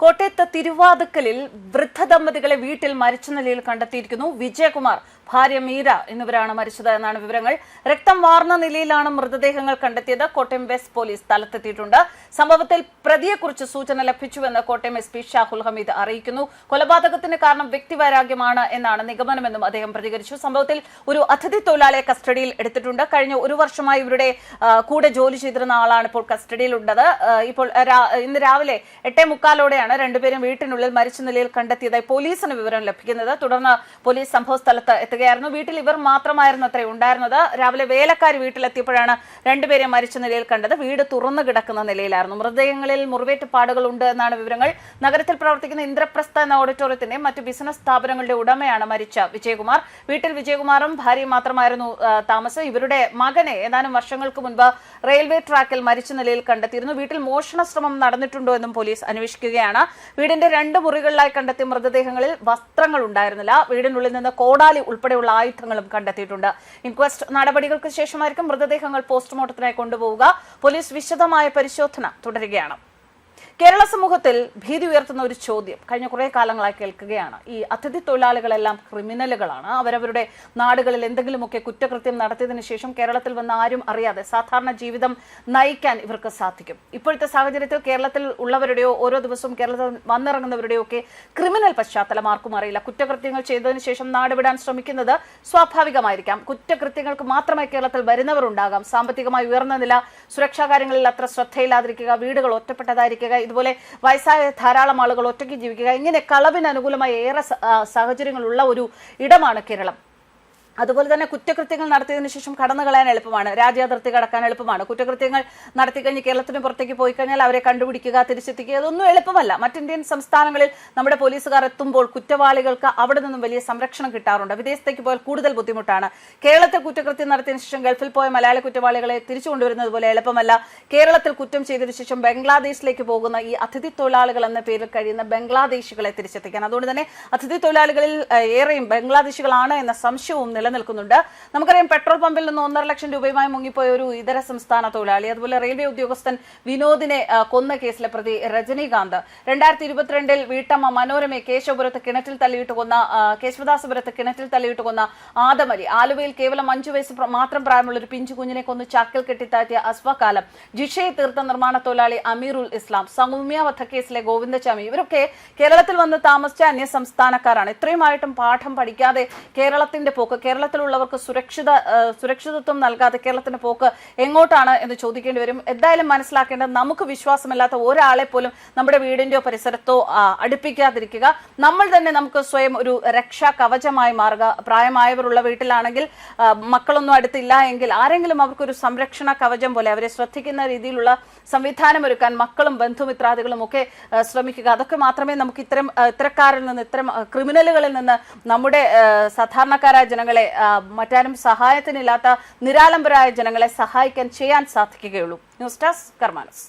കോട്ടയത്ത് തിരുവാതുക്കലിൽ വൃദ്ധ ദമ്പതികളെ വീട്ടിൽ മരിച്ച നിലയിൽ കണ്ടെത്തിയിരിക്കുന്നു വിജയകുമാർ. ഭാര്യ മീര എന്നിവരാണ് മരിച്ചത് എന്നാണ് വിവരങ്ങൾ. രക്തം വാർന്ന നിലയിലാണ് മൃതദേഹങ്ങൾ കണ്ടെത്തിയത്. കോട്ടയം വെസ്റ്റ് പോലീസ് സ്ഥലത്തെത്തിയിട്ടുണ്ട്. സംഭവത്തിൽ പ്രതിയെക്കുറിച്ച് സൂചന ലഭിച്ചുവെന്ന് കോട്ടയം എസ് പി ഷാഹുൽ ഹമീദ് അറിയിക്കുന്നു. കൊലപാതകത്തിന് കാരണം വ്യക്തിവൈരാഗ്യമാണ് എന്നാണ് നിഗമനമെന്നും അദ്ദേഹം പ്രതികരിച്ചു. സംഭവത്തിൽ ഒരു അതിഥി തൊഴിലാളിയെ കസ്റ്റഡിയിൽ എടുത്തിട്ടുണ്ട്. കഴിഞ്ഞ ഒരു വർഷമായി ഇവരുടെ കൂടെ ജോലി ചെയ്തിരുന്ന ആളാണ് ഇപ്പോൾ കസ്റ്റഡിയിലുള്ളത്. ഇപ്പോൾ ഇന്ന് രാവിലെ എട്ടേ മുക്കാലോടെയാണ് രണ്ടുപേരും വീട്ടിനുള്ളിൽ മരിച്ച നിലയിൽ കണ്ടെത്തിയതായി പോലീസിന് വിവരം ലഭിക്കുന്നത്. തുടർന്ന് പോലീസ് സംഭവ സ്ഥലത്ത് എത്തുകയായിരുന്നു വീട്ടിൽ ഇവർ മാത്രമായിരുന്നു അത്രേ ഉണ്ടായിരുന്നത്. രാവിലെ വേലക്കാർ വീട്ടിലെത്തിയപ്പോഴാണ് രണ്ടുപേരെ മരിച്ച നിലയിൽ കണ്ടത്. വീട് തുറന്നു കിടക്കുന്ന നിലയിലായിരുന്നു. മൃതദേഹങ്ങളിൽ മുറിവേറ്റ പാടുകൾ ഉണ്ട് എന്നാണ് വിവരങ്ങൾ. നഗരത്തിൽ പ്രവർത്തിക്കുന്ന ഇന്ദ്രപ്രസ്ഥ എന്ന ഓഡിറ്റോറിയത്തിന്റെ മറ്റു ബിസിനസ് സ്ഥാപനങ്ങളുടെ ഉടമയാണ് മരിച്ച വിജയകുമാർ. വീട്ടിൽ വിജയകുമാറും ഭാര്യയും മാത്രമായിരുന്നു താമസം. ഇവരുടെ മകനെ ഏതാനും വർഷങ്ങൾക്ക് മുൻപ് റെയിൽവേ ട്രാക്കിൽ മരിച്ച നിലയിൽ കണ്ടെത്തിയിരുന്നു. വീട്ടിൽ മോഷണ ശ്രമം നടന്നിട്ടുണ്ടോ എന്നും പോലീസ് അന്വേഷിക്കുകയാണ്. വീടിന്റെ രണ്ട് മുറികളിലായി കണ്ടെത്തിയ മൃതദേഹങ്ങളിൽ വസ്ത്രങ്ങൾ ഉണ്ടായിരുന്നില്ല. വീടിനുള്ളിൽ നിന്ന് കോടാലി ഉൾപ്പെടെയുള്ള ആയുധങ്ങളും കണ്ടെത്തിയിട്ടുണ്ട്. ഇൻക്വസ്റ്റ് നടപടികൾക്ക് ശേഷമായിരിക്കും മൃതദേഹങ്ങൾ പോസ്റ്റ്മോർട്ടത്തിനായി കൊണ്ടുപോവുക. പോലീസ് വിശദമായ പരിശോധന തുടരുകയാണ്. കേരള സമൂഹത്തിൽ ഭീതി ഉയർത്തുന്ന ഒരു ചോദ്യം കഴിഞ്ഞ കുറേ കാലങ്ങളായി കേൾക്കുകയാണ്. ഈ അതിഥി തൊഴിലാളികളെല്ലാം ക്രിമിനലുകളാണ്. അവരവരുടെ നാടുകളിൽ എന്തെങ്കിലുമൊക്കെ കുറ്റകൃത്യം നടത്തിയതിനു ശേഷം കേരളത്തിൽ വന്ന് ആരും അറിയാതെ സാധാരണ ജീവിതം നയിക്കാൻ ഇവർക്ക് സാധിക്കും. ഇപ്പോഴത്തെ സാഹചര്യത്തിൽ കേരളത്തിൽ ഉള്ളവരുടെയോ ഓരോ ദിവസവും കേരളത്തിൽ വന്നിറങ്ങുന്നവരുടെയോ ഒക്കെ ക്രിമിനൽ പശ്ചാത്തലം ആർക്കും അറിയില്ല. കുറ്റകൃത്യങ്ങൾ ചെയ്തതിനു ശേഷം നാട് വിടാൻ ശ്രമിക്കുന്നത് സ്വാഭാവികമായിരിക്കാം. കുറ്റകൃത്യങ്ങൾക്ക് മാത്രമായി കേരളത്തിൽ വരുന്നവരുണ്ടാകാം. സാമ്പത്തികമായി ഉയർന്ന നില സുരക്ഷാ കാര്യങ്ങളിൽ അത്ര ശ്രദ്ധയില്ലാതിരിക്കുക വീടുകൾ ഒറ്റപ്പെട്ടതായിരിക്കുക ഇതുപോലെ വയസ്സായ ധാരാളം ആളുകൾ ഒറ്റയ്ക്ക് ജീവിക്കുക ഇങ്ങനെ കളവിന് അനുകൂലമായ ഏറെ സാഹചര്യങ്ങളുള്ള ഒരു ഇടമാണ് കേരളം. അതുപോലെ തന്നെ കുറ്റകൃത്യങ്ങൾ നടത്തിയതിനു ശേഷം കടന്നു കളയാൻ എളുപ്പമാണ്. രാജ്യാതിർത്തി കടക്കാൻ എളുപ്പമാണ്. കുറ്റകൃത്യങ്ങൾ നടത്തി കഴിഞ്ഞ് കേരളത്തിന് പുറത്തേക്ക് പോയി കഴിഞ്ഞാൽ അവരെ കണ്ടുപിടിക്കുക തിരിച്ചെത്തിക്കുക അതൊന്നും എളുപ്പമല്ല. മറ്റ് ഇന്ത്യൻ സംസ്ഥാനങ്ങളിൽ നമ്മുടെ പോലീസുകാർ എത്തുമ്പോൾ കുറ്റവാളികൾക്ക് അവിടെ നിന്നും വലിയ സംരക്ഷണം കിട്ടാറുണ്ട്. വിദേശത്തേക്ക് പോയാൽ കൂടുതൽ ബുദ്ധിമുട്ടാണ്. കേരളത്തിൽ കുറ്റകൃത്യം നടത്തിയതിനു ശേഷം ഗൾഫിൽ പോയ മലയാളി കുറ്റവാളികളെ തിരിച്ചു കൊണ്ടുവരുന്നത് പോലെ എളുപ്പമല്ല. കേരളത്തിൽ കുറ്റം ചെയ്തതിനു ശേഷം ബംഗ്ലാദേശിലേക്ക് പോകുന്ന ഈ അതിഥി തൊഴിലാളികൾ എന്ന പേരിൽ കഴിയുന്ന ബംഗ്ലാദേശികളെ തിരിച്ചെത്തിക്കാൻ. അതുകൊണ്ട് തന്നെ അതിഥി തൊഴിലാളികളിൽ ഏറെയും ബംഗ്ലാദേശികളാണ് എന്ന സംശയവും നിലനിൽക്കുന്നുണ്ട്. നമുക്കറിയാം പെട്രോൾ പമ്പിൽ നിന്ന് ഒന്നര ലക്ഷം രൂപയുമായി മുങ്ങിപ്പോയ ഒരു ഇതര സംസ്ഥാന തൊഴിലാളി അതുപോലെ റെയിൽവേ ഉദ്യോഗസ്ഥൻ വിനോദിനെ കൊന്ന കേസിലെ പ്രതി രജനീകാന്ത്. രണ്ടായിരത്തി ഇരുപത്തിരണ്ടിൽ വീട്ടമ്മ മനോരമയെ കേശവപുരത്ത് കിണറ്റിൽ തള്ളിയിട്ട് കൊന്ന കേശവദാസപുരത്ത് കിണറ്റിൽ തള്ളിയിട്ട് കൊന്ന ആദമലി ആലുവയിൽ കേവലം അഞ്ചു വയസ്സ് മാത്രം പ്രായമുള്ള ഒരു പിഞ്ചു കുഞ്ഞിനെ കൊന്ന് ചാക്കിൽ കെട്ടിത്താഴ്ത്തിയ അസ്വകാലം ജിഷയെ തീർത്ത നിർമ്മാണ തൊഴിലാളി അമീറുൽ ഇസ്ലാം. സൗമ്യ വധക്കേസിലെ ഗോവിന്ദചാമി ഇവരൊക്കെ കേരളത്തിൽ വന്ന് താമസിച്ച അന്യ സംസ്ഥാനക്കാരാണ് ഇത്രയുമായിട്ടും പാഠം പഠിക്കാതെ കേരളത്തിന്റെ പോക്ക് കേരളത്തിലുള്ളവർക്ക് സുരക്ഷിത സുരക്ഷിതത്വം നൽകാതെ കേരളത്തിന്റെ പോക്ക് എങ്ങോട്ടാണ് എന്ന് ചോദിക്കേണ്ടി വരും. എന്തായാലും മനസ്സിലാക്കേണ്ടത് നമുക്ക് വിശ്വാസമില്ലാത്ത ഒരാളെ പോലും നമ്മുടെ വീടിന്റെയോ പരിസരത്തോ അടുപ്പിക്കാതിരിക്കുക. നമ്മൾ തന്നെ നമുക്ക് സ്വയം ഒരു രക്ഷാ കവചമായി മാറുക. പ്രായമായവരുള്ള വീട്ടിലാണെങ്കിൽ മക്കളൊന്നും അടുത്തില്ല എങ്കിൽ ആരെങ്കിലും അവർക്കൊരു സംരക്ഷണ കവചം പോലെ അവരെ ശ്രദ്ധിക്കുന്ന രീതിയിലുള്ള സംവിധാനം ഒരുക്കാൻ മക്കളും ബന്ധുമിത്രാദികളും ഒക്കെ ശ്രമിക്കുക. അതൊക്കെ മാത്രമേ നമുക്ക് ഇത്തരം ഇത്തരക്കാരിൽ നിന്ന് ഇത്തരം ക്രിമിനലുകളിൽ നിന്ന് നമ്മുടെ സാധാരണക്കാരായ ജനങ്ങളെ മറ്റാരും സഹായത്തിനില്ലാത്ത നിരാലംബരായ ജനങ്ങളെ സഹായിക്കാൻ ചെയ്യാൻ സാധിക്കുകയുള്ളൂ. News desk കർമാനസ്.